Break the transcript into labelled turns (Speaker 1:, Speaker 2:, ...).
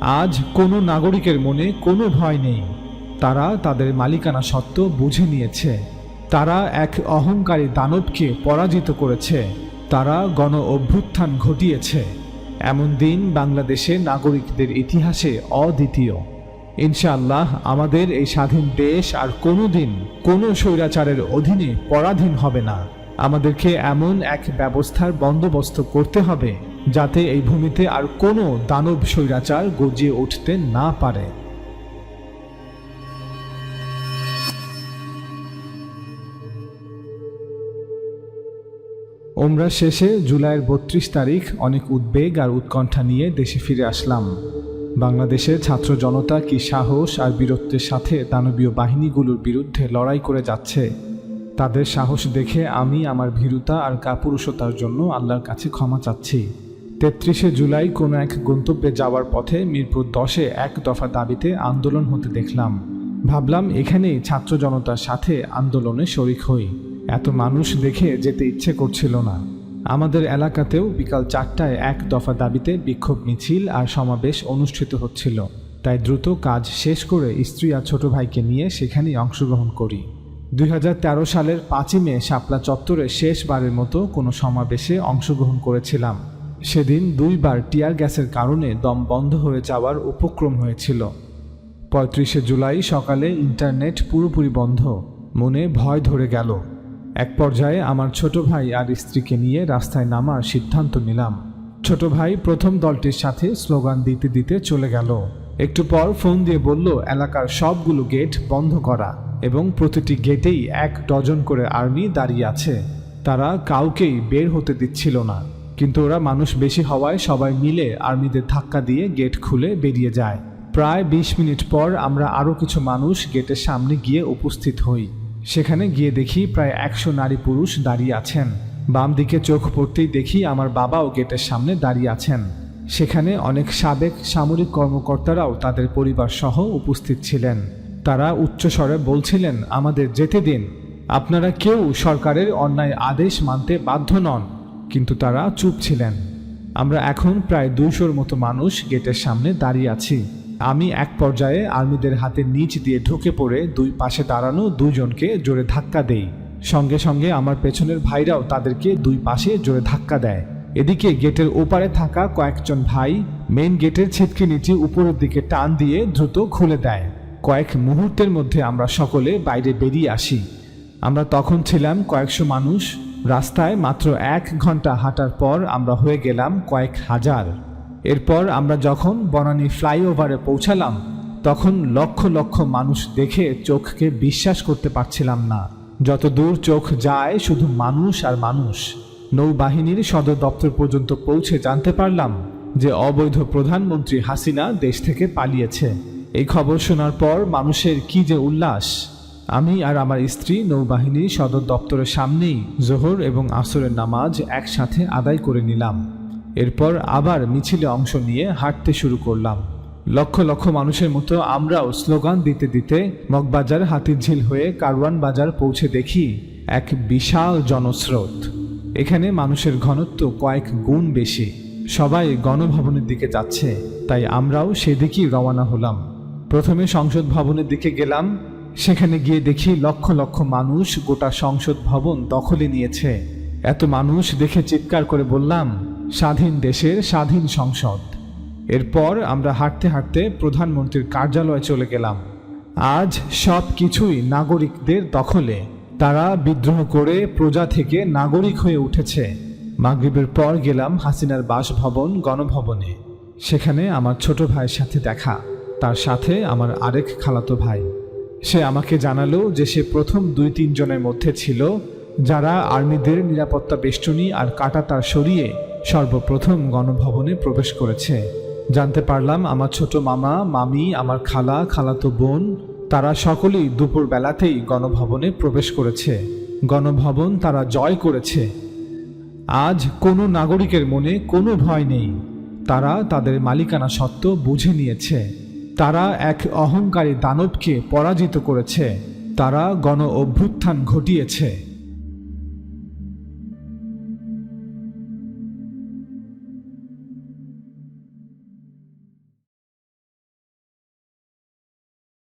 Speaker 1: আজ কোনো নাগরিকের মনে কোনো ভয় নেই। তারা তাদের মালিকানা সত্ত্ব বুঝে নিয়েছে। তারা এক অহংকারী দানবকে পরাজিত করেছে। তারা গণ অভ্যুত্থান ঘটিয়েছে। এমন দিন বাংলাদেশে নাগরিকদের ইতিহাসে অদ্বিতীয়। ইনশাআল্লাহ আমাদের এই স্বাধীন দেশ আর কোনো দিন কোনো স্বৈরাচারের অধীনে পরাধীন হবে না। আমাদেরকে এমন এক ব্যবস্থার বন্দোবস্ত করতে হবে যাতে এই ভূমিতে আর কোনো দানব স্বৈরাচার গজিয়ে উঠতে না পারে। ওমরা শেষে জুলাইয়ের বত্রিশ তারিখ অনেক উদ্বেগ আর উৎকণ্ঠা নিয়ে দেশে ফিরে আসলাম। বাংলাদেশের ছাত্র জনতা কি সাহস আর বীরত্বের সাথে দানবীয় বাহিনীগুলোর বিরুদ্ধে লড়াই করে যাচ্ছে? তাদের সাহস দেখে আমি আমার ভীরুতা আর কাপুরুষতার জন্য আল্লাহর কাছে ক্ষমা চাচ্ছি। তেত্রিশে জুলাই কোনো এক গন্তব্যে যাওয়ার পথে মিরপুর দশে এক দফা দাবিতে আন্দোলন হতে দেখলাম। ভাবলাম এখানেই ছাত্র জনতার সাথে আন্দোলনে শরিক হই। এত মানুষ দেখে যেতে ইচ্ছে করছিল না। আমাদের এলাকাতেও বিকাল চারটায় এক দফা দাবিতে বিক্ষোভ মিছিল আর সমাবেশ অনুষ্ঠিত হচ্ছিল। তাই দ্রুত কাজ শেষ করে স্ত্রী আর ছোট ভাইকে নিয়ে সেখানেই অংশগ্রহণ করি। দুই হাজার তেরো সালের পাঁচই মে শাপলা চত্বরে শেষবারের মতো কোনো সমাবেশে অংশগ্রহণ করেছিলাম। সেদিন দুইবার টিয়ার গ্যাসের কারণে দম বন্ধ হয়ে যাওয়ার উপক্রম হয়েছিল। পঁয়ত্রিশে জুলাই সকালে ইন্টারনেট পুরোপুরি বন্ধ। মনে ভয় ধরে গেল। এক পর্যায়ে আমার ছোট ভাই আর স্ত্রীকে নিয়ে রাস্তায় নামার সিদ্ধান্ত নিলাম। ছোট ভাই প্রথম দলটির সাথে স্লোগান দিতে দিতে চলে গেল। একটু পর ফোন দিয়ে বলল, এলাকার সবগুলো গেট বন্ধ করা এবং প্রতিটি গেটেই এক ডজন করে আর্মি দাঁড়িয়ে আছে। তারা কাউকেই বের হতে দিচ্ছিল না। কিন্তু ওরা মানুষ বেশি হওয়ায় সবাই মিলে আর্মিদের ধাক্কা দিয়ে গেট খুলে বেরিয়ে যায়। প্রায় বিশ মিনিট পর আমরা আরও কিছু মানুষ গেটের সামনে গিয়ে উপস্থিত হই। সেখানে গিয়ে দেখি প্রায় একশো নারী পুরুষ দাঁড়িয়ে আছেন। বাম দিকে চোখ পড়তেই দেখি আমার বাবাও গেটের সামনে দাঁড়িয়ে আছেন। সেখানে অনেক সাবেক সামরিক কর্মকর্তারাও তাদের পরিবার সহ উপস্থিত ছিলেন। তারা উচ্চস্বরে বলছিলেন, আমাদের যেতে দিন। আপনারা কেউ সরকারের অন্যায় আদেশ মানতে বাধ্য নন। কিন্তু তারা চুপ ছিলেন। আমরা এখন প্রায় দুইশোর মতো মানুষ গেটের সামনে দাঁড়িয়ে আছি। আমি এক পর্যায়ে আর্মিদের হাতে নিচ দিয়ে ঢুকে পড়ে দুই পাশে দাঁড়ানো দুজনকে জোরে ধাক্কা দেই। সঙ্গে সঙ্গে আমার পেছনের ভাইরাও তাদেরকে দুই পাশে জোরে ধাক্কা দেয়। এদিকে গেটের ওপারে থাকা কয়েকজন ভাই মেন গেটের ছিটকে নিচে উপরের দিকে টান দিয়ে দ্রুত খুলে দেয়। কয়েক মুহূর্তের মধ্যে আমরা সকলে বাইরে বেরিয়ে আসি। আমরা তখন ছিলাম কয়েকশো মানুষ। রাস্তায় মাত্র এক ঘণ্টা হাঁটার পর আমরা হয়ে গেলাম কয়েক হাজার। এরপর আমরা যখন বনানী ফ্লাইওভারে পৌঁছালাম, তখন লক্ষ লক্ষ মানুষ দেখে চোখকে বিশ্বাস করতে পারছিলাম না। যত দূর চোখ যায়, শুধু মানুষ আর মানুষ। নৌবাহিনীর সদর দপ্তর পর্যন্ত পৌঁছে জানতে পারলাম যে অবৈধ প্রধানমন্ত্রী হাসিনা দেশ থেকে পালিয়েছে। এই খবর শোনার পর মানুষের কি যে উল্লাস। আমি আর আমার স্ত্রী নৌবাহিনীর সদর দপ্তরের সামনেই জোহর এবং আসরের নামাজ একসাথে আদায় করে নিলাম। এরপর আবার মিছিলে অংশ নিয়ে হাঁটতে শুরু করলাম। লক্ষ লক্ষ মানুষের মতো আমরাও স্লোগান দিতে দিতে মগবাজার হাতিরঝিল হয়ে কারওয়ান বাজার পৌঁছে দেখি এক বিশাল জনস্রোত। এখানে মানুষের ঘনত্ব কয়েক গুণ বেশি। সবাই গণভবনের দিকে যাচ্ছে, তাই আমরাও সেদিকেই রওনা হলাম। প্রথমে সংসদ ভবনের দিকে গেলাম সেখানে গিয়ে দেখি লক্ষ লক্ষ মানুষ গোটা সংসদ ভবন দখলে নিয়েছে। এত মানুষ দেখে চিৎকার করে বললাম, স্বাধীন দেশের স্বাধীন সংসদ। এরপর আমরা হাঁটতে হাঁটতে প্রধানমন্ত্রীর কার্যালয়ে চলে গেলাম। আজ সব কিছুই নাগরিকদের দখলে। তারা বিদ্রোহ করে প্রজা থেকে নাগরিক হয়ে উঠেছে। মাগরিবের পর গেলাম হাসিনার বাসভবন গণভবনে। সেখানে আমার ছোট ভাইয়ের সাথে দেখা। তার সাথে আমার আরেক খালাতো ভাই। সে আমাকে জানালো যে সে প্রথম দুই তিনজনের মধ্যে ছিল, যারা আর্মিদের নিরাপত্তা বেষ্টনী আর কাটাতার সরিয়ে সর্বপ্রথম গণভবনে প্রবেশ করেছে। জানতে পারলাম আমার ছোট মামা, মামি, আমার খালা, খালাতো বোন, তারা সকলেই দুপুর বেলাতেই গণভবনে প্রবেশ করেছে। গণভবন তারা জয় করেছে। আজ কোনো নাগরিকের মনে কোনো ভয় নেই। তারা তাদের মালিকানা সত্ত্ব বুঝে নিয়েছে। তারা এক অহংকারী দানবকে পরাজিত করেছে। তারা গণ অভ্যুত্থান ঘটিয়েছে।